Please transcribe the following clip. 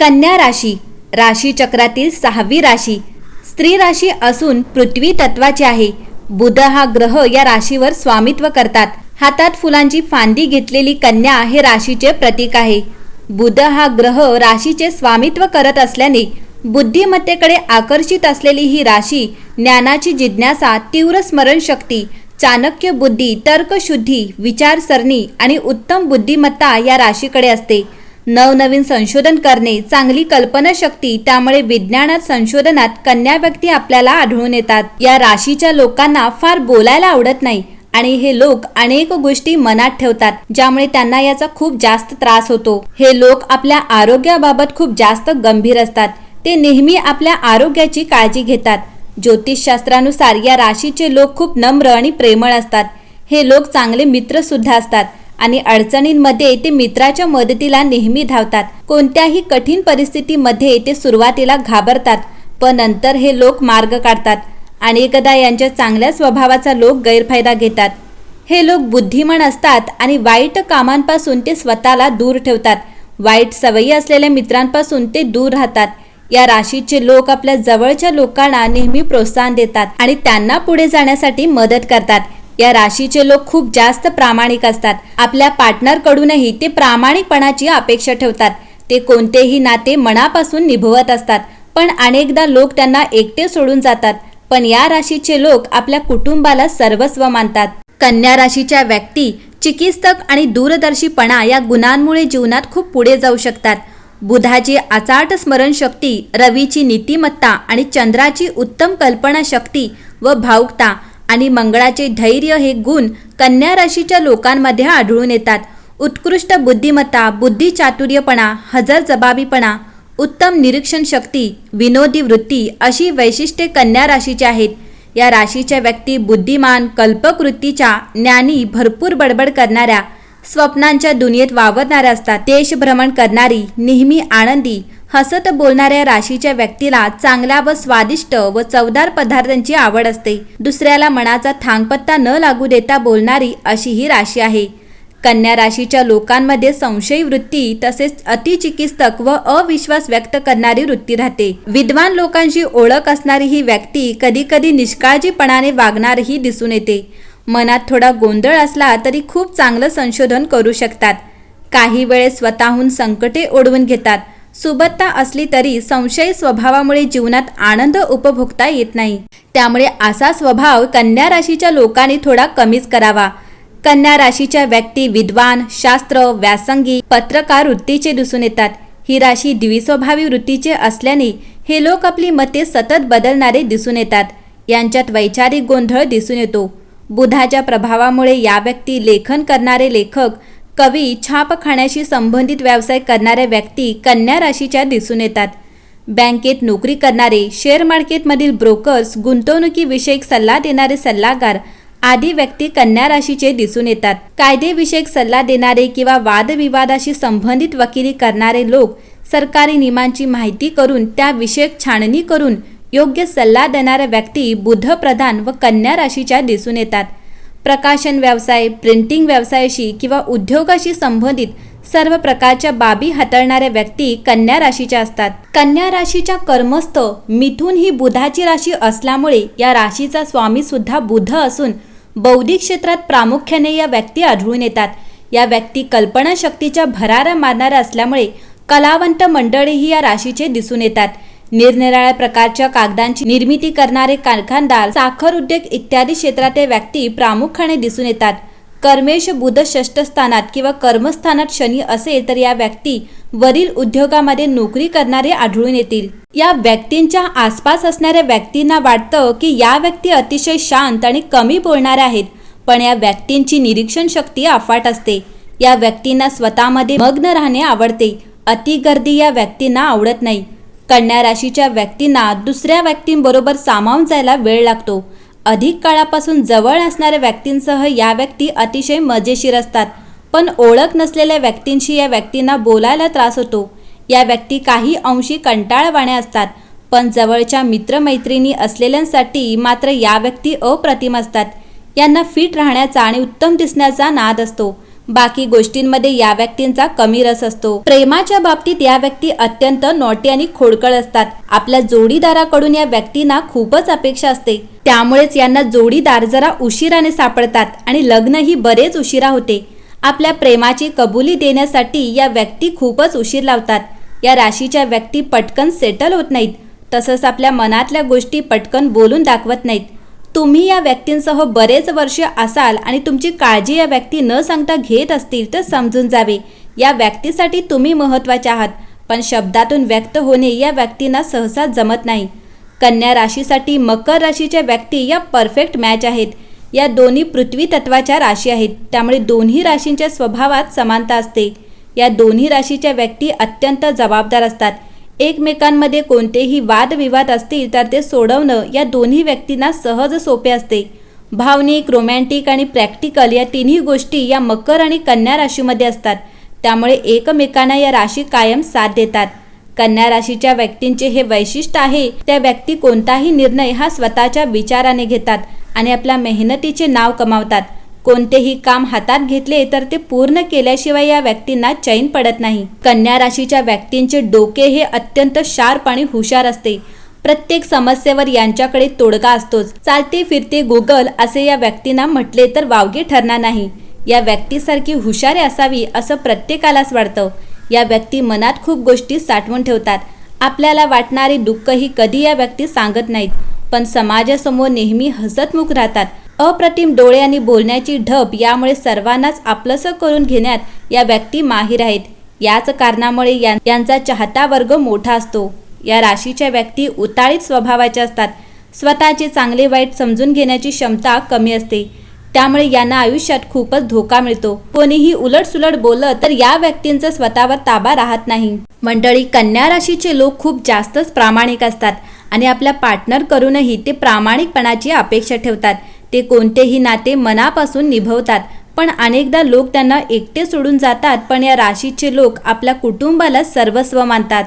कन्या राशी राशी चक्रातील सहावी राशी. स्त्री राशी असून पृथ्वी तत्वाची आहे. बुध हा ग्रह या राशीवर स्वामित्व करतात. हातात फुलांची फांदी घेतलेली कन्या हे राशीचे प्रतीक आहे. बुध हा ग्रह राशीचे स्वामित्व करत असल्याने बुद्धिमत्तेकडे आकर्षित असलेली ही राशी ज्ञानाची जिज्ञासा तीव्र स्मरणशक्ती चाणक्य बुद्धी तर्कशुद्धी विचारसरणी आणि उत्तम बुद्धिमत्ता या राशीकडे असते. नवनवीन संशोधन करणे चांगली कल्पनाशक्ती त्यामुळे विज्ञानात संशोधनात कन्या व्यक्ती आपल्याला आढळून येतात. या राशीच्या लोकांना फार बोलायला आवडत नाही आणि हे लोक अनेक गोष्टी मनात ठेवतात ज्यामुळे त्यांना याचा खूप जास्त त्रास होतो. हे लोक आपल्या आरोग्याबाबत खूप जास्त गंभीर असतात. ते नेहमी आपल्या आरोग्याची काळजी घेतात. ज्योतिषशास्त्रानुसार या राशीचे लोक खूप नम्र आणि प्रेमळ असतात. हे लोक चांगले मित्र सुद्धा असतात. आणि अडचणींमध्ये ते मित्राच्या मदतीला नेहमी धावतात. कोणत्याही कठीण परिस्थितीमध्ये ते सुरुवातीला घाबरतात पण नंतर हे लोक मार्ग काढतात आणि एकदा यांच्या चांगल्या स्वभावाचा लोक गैरफायदा घेतात. हे लोक बुद्धिमान असतात आणि वाईट कामांपासून ते स्वतःला दूर ठेवतात. वाईट सवयी असलेल्या मित्रांपासून ते दूर राहतात. या राशीचे लोक आपल्या जवळच्या लोकांना नेहमी प्रोत्साहन देतात आणि त्यांना पुढे जाण्यासाठी मदत करतात. या राशीचे लोक खूप जास्त प्रामाणिक असतात. आपल्या पार्टनरकडूनही ते प्रामाणिकपणाची अपेक्षा ठेवतात. ते कोणतेही नाते मनापासून निभवत असतात पण अनेकदा लोक त्यांना एकटे सोडून जातात. पण या राशीचे लोक आपल्या कुटुंबाला सर्वस्व मानतात. कन्या राशीच्या व्यक्ती चिकित्सक आणि दूरदर्शीपणा या गुणांमुळे जीवनात खूप पुढे जाऊ शकतात. बुधाची अचाट स्मरणशक्ती रवीची नीतिमत्ता आणि चंद्राची उत्तम कल्पनाशक्ती व भावुकता आणि मंगळाचे धैर्य हे गुण कन्या राशीच्या लोकांमध्ये आढळून येतात. उत्कृष्ट बुद्धिमत्ता बुद्धिचातुर्यपणा हजर जबाबीपणा उत्तम निरीक्षण शक्ती विनोदी वृत्ती अशी वैशिष्ट्ये कन्या राशीची आहेत. या राशीच्या व्यक्ती बुद्धिमान कल्पकृतीच्या ज्ञानी भरपूर बडबड करणाऱ्या स्वप्नांच्या दुनियेत वावरणाऱ्या असतात. देशभ्रमण करणारी नेहमी आनंदी हसत बोलणाऱ्या राशीच्या व्यक्तीला चांगल्या व स्वादिष्ट व चवदार पदार्थांची आवड असते. दुसऱ्याला मनाचा थांगपत्ता न लागू देता बोलणारी अशी ही राशी आहे. कन्या राशीच्या लोकांमध्ये संशयी वृत्ती तसेच अतिचिकित्सक व अविश्वास व्यक्त करणारी वृत्ती राहते. विद्वान लोकांची ओळख असणारी ही व्यक्ती कधी कधी निष्काळजीपणाने वागणारही दिसून येते. मनात थोडा गोंधळ असला तरी खूप चांगलं संशोधन करू शकतात. काही वेळेस स्वतःहून संकटे ओढवून घेतात. सुबत्ता असली तरी संशयी स्वभावामुळे जीवनात आनंद उपभोगता येत नाही. त्यामुळे असा स्वभाव कन्या राशीच्या लोकांनी थोडा कमीच करावा. कन्या राशीच्या व्यक्ती विद्वान शास्त्र व्यासंगी पत्रकार वृत्तीचे दिसून येतात. ही राशी द्विस्वभावी वृत्तीचे असल्याने हे लोक आपली मते सतत बदलणारे दिसून येतात. यांच्यात वैचारिक गोंधळ दिसून येतो. बुधाच्या प्रभावामुळे या व्यक्ती लेखन करणारे लेखक कवी छापखाण्याशी संबंधित व्यवसाय करणाऱ्या व्यक्ती कन्या राशीच्या दिसून येतात. बँकेत नोकरी करणारे शेअर मार्केटमधील ब्रोकर्स गुंतवणुकीविषयक सल्ला देणारे सल्लागार आदी व्यक्ती कन्या राशीचे दिसून येतात. कायदेविषयक सल्ला देणारे किंवा वादविवादाशी संबंधित वकिली करणारे लोक सरकारी नियमांची माहिती करून त्याविषयक छाणणी छाननी करून योग्य सल्ला देणाऱ्या व्यक्ती बुधप्रधान व कन्या राशीच्या दिसून येतात. प्रकाशन व्यवसाय प्रिंटिंग व्यवसायाशी किंवा उद्योगाशी संबंधित सर्व प्रकारच्या बाबी हाताळणाऱ्या व्यक्ती कन्या राशीच्या असतात. कन्या राशीच्या कर्मस्थ मिथून ही बुधाची राशी असल्यामुळे या राशीचा स्वामी सुद्धा बुध असून बौद्धिक क्षेत्रात प्रामुख्याने या व्यक्ती आढळून येतात. या व्यक्ती कल्पनाशक्तीच्या भरारा मारणाऱ्या असल्यामुळे कलावंत मंडळीही या राशीचे दिसून येतात. निरनिराळ्या प्रकारच्या कागदांची निर्मिती करणारे कारखानदार साखर उद्योग इत्यादी क्षेत्रातील व्यक्ती प्रामुख्याने दिसून येतात. कर्मेश बुध षष्ठस्थानात किंवा कर्मस्थानात शनी असेल तर या व्यक्ती वरील उद्योगामध्ये नोकरी करणारे आढळून येतील. या व्यक्तींच्या आसपास असणाऱ्या व्यक्तींना वाटतं की या व्यक्ती अतिशय शांत आणि कमी बोलणाऱ्या आहेत पण या व्यक्तींची निरीक्षण शक्ती अफाट असते. या व्यक्तींना स्वतःमध्ये मग्न राहणे आवडते. अति गर्दी या व्यक्तींना आवडत नाही. कन्या राशीच्या व्यक्तींना दुसऱ्या व्यक्तींबरोबर सामावून जायला वेळ लागतो. अधिक काळापासून जवळ असणाऱ्या व्यक्तींसह या व्यक्ती अतिशय मजेशीर असतात. पण ओळख नसलेल्या व्यक्तींशी या व्यक्तींना बोलायला त्रास होतो. या व्यक्ती काही अंशी कंटाळवाण्या असतात. पण जवळच्या मित्रमैत्रिणी असलेल्यांसाठी मात्र या व्यक्ती अप्रतिम असतात. यांना फिट राहण्याचा आणि उत्तम दिसण्याचा नाद असतो. बाकी गोष्टींमध्ये या व्यक्तींचा कमी रस असतो. प्रेमाच्या बाबतीत या व्यक्ती अत्यंत नॉटी आणि खोडकळ असतात. आपल्या जोडीदाराकडून या व्यक्तींना खूपच अपेक्षा असते. त्यामुळेच यांना जोडीदार जरा उशिराने सापडतात आणि लग्नही बरेच उशिरा होते. आपल्या प्रेमाची कबुली देण्यासाठी या व्यक्ती खूपच उशीर लावतात. या राशीच्या व्यक्ती पटकन सेटल होत नाहीत. तसंच आपल्या मनातल्या गोष्टी पटकन बोलून दाखवत नाहीत. तुम्ही या व्यक्तींसह बरेच वर्ष असाल आणि तुमची काळजी या व्यक्ती न सांगता घेत असतील तर समजून जावे. या व्यक्तीसाठी तुम्ही महत्त्वाचे आहात पण शब्दातून व्यक्त होणे या व्यक्तींना सहसा जमत नाही. कन्या राशीसाठी मकर राशीच्या व्यक्ती या परफेक्ट मॅच आहेत. या दोन्ही पृथ्वी तत्वाच्या राशी आहेत. त्यामुळे दोन्ही राशींच्या स्वभावात समानता असते. या दोन्ही राशीच्या व्यक्ती अत्यंत जबाबदार असतात. एकमेकांमध्ये कोणतेही वादविवाद असतील तर ते सोडवणं या दोन्ही व्यक्तींना सहज सोपे असते. भावनिक रोमॅन्टिक आणि प्रॅक्टिकल या तिन्ही गोष्टी या मकर आणि कन्या राशीमध्ये असतात. त्यामुळे एकमेकांना या राशी कायम साथ देतात. कन्या राशीच्या व्यक्तींचे हे वैशिष्ट्य आहे त्या व्यक्ती कोणताही निर्णय हा स्वतःच्या विचाराने घेतात आणि आपल्या मेहनतीचे नाव कमावतात. कोणतेही काम हातात घेतले तर ते पूर्ण केल्याशिवाय या व्यक्तींना चैन पडत नाही. कन्या राशीच्या व्यक्तींचे डोके हे अत्यंत शार्प आणि हुशार असते. प्रत्येक समस्येवर यांच्याकडे तोडगा असतोच. चालते फिरते गुगल असे या व्यक्तींना म्हटले तर वावगे ठरणार नाही. या व्यक्तीसारखी हुशारी असावी असं प्रत्येकालाच वाटतं. या व्यक्ती मनात खूप गोष्टी साठवून ठेवतात. आपल्याला वाटणारे दुःखही कधी या व्यक्ती सांगत नाहीत. पण समाजासमोर नेहमी हसतमुख राहतात. अप्रतिम डोळे आणि बोलण्याची ढब यामुळे सर्वांनाच आपलंसं करून घेण्यात या व्यक्ती माहीर आहेत. याच कारणामुळे यांचा चाहता वर्ग मोठा असतो. या राशीच्या व्यक्ती उताळीत स्वभावाच्या असतात. स्वतःचे चांगले वाईट समजून घेण्याची क्षमता कमी असते. त्यामुळे यांना आयुष्यात खूपच धोका मिळतो. कोणीही उलटसुलट बोललं तर या व्यक्तींचा स्वतःवर ताबा राहत नाही. मंडळी कन्या राशीचे लोक खूप जास्तच प्रामाणिक असतात आणि आपल्या पार्टनर करूनही ते प्रामाणिकपणाची अपेक्षा ठेवतात. ते कोणतेही नाते मनापासून निभवतात पण अनेकदा लोक त्यांना एकटे सोडून जातात पण या राशीचे लोक आपल्या कुटुंबाला सर्वस्व मानतात.